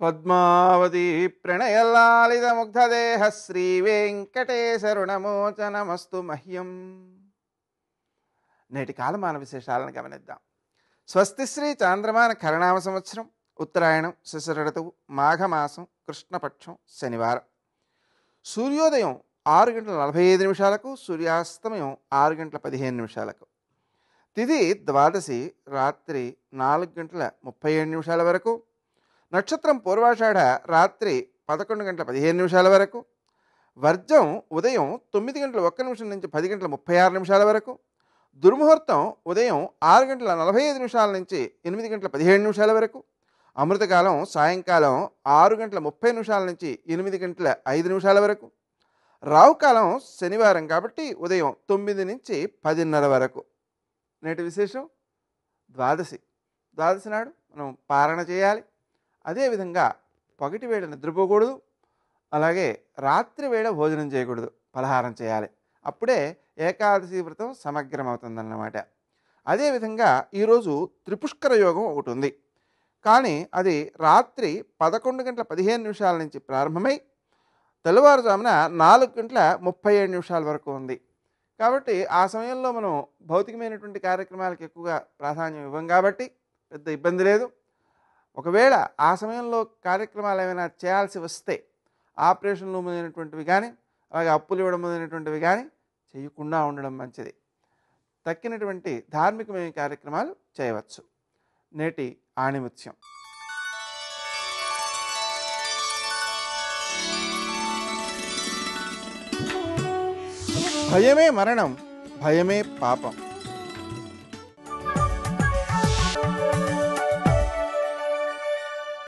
పద్మావతి ప్రణయలాలిత ముగ్ధదేహ శ్రీ వెంకటేశరుణమోచనమస్తు మహ్యం. నేటి కాలమాన విశేషాలను గమనిద్దాం. స్వస్తి శ్రీ చాంద్రమాన కరణామ సంవత్సరం ఉత్తరాయణం శిశురతువు మాఘమాసం కృష్ణపక్షం శనివారం. సూర్యోదయం ఆరు గంటల నలభై ఐదు నిమిషాలకు సూర్యాస్తమయం ఆరు గంటల పదిహేను నిమిషాలకు. తిది ద్వాదశి రాత్రి నాలుగు గంటల ముప్పై ఏడు నిమిషాల వరకు నక్షత్రం పూర్వాషాఢ రాత్రి పదకొండు గంటల పదిహేను నిమిషాల వరకు వర్జం ఉదయం తొమ్మిది గంటల ఒక్క నిమిషం నుంచి పది గంటల ముప్పై ఆరు నిమిషాల వరకు దుర్ముహూర్తం ఉదయం ఆరు గంటల నలభై ఐదు నిమిషాల నుంచి ఎనిమిది గంటల పదిహేడు నిమిషాల వరకు అమృతకాలం సాయంకాలం ఆరు గంటల ముప్పై నిమిషాల నుంచి ఎనిమిది గంటల ఐదు నిమిషాల వరకు రావుకాలం శనివారం కాబట్టి ఉదయం తొమ్మిది నుంచి పదిన్నర వరకు. నేటి విశేషం ద్వాదశి. ద్వాదశి నాడు మనం పారణ చేయాలి. అదేవిధంగా పగటి వేళ నిద్రపోకూడదు. అలాగే రాత్రి వేళ భోజనం చేయకూడదు. పలహారం చేయాలి. అప్పుడే ఏకాదశి వ్రతం సమగ్రమవుతుందన్నమాట. అదేవిధంగా ఈరోజు త్రిపుష్కర యోగం ఒకటి ఉంది. కానీ అది రాత్రి పదకొండు గంటల పదిహేను నిమిషాల నుంచి ప్రారంభమై తెల్లవారుజామున నాలుగు గంటల ముప్పై ఏడు నిమిషాల వరకు ఉంది. కాబట్టి ఆ సమయంలో మనం భౌతికమైనటువంటి కార్యక్రమాలకు ఎక్కువగా ప్రాధాన్యం ఇవ్వం కాబట్టి పెద్ద ఇబ్బంది లేదు. ఒకవేళ ఆ సమయంలో కార్యక్రమాలు ఏమైనా చేయాల్సి వస్తే ఆపరేషన్లు మొదలైనటువంటివి కానీ అలాగే అప్పులు ఇవ్వడం మొదలైనటువంటివి కానీ చేయకుండా ఉండడం మంచిది. తక్కినటువంటి ధార్మికమైన కార్యక్రమాలు చేయవచ్చు. నేటి ఆణిముత్యం. భయమే మరణం భయమే పాపం.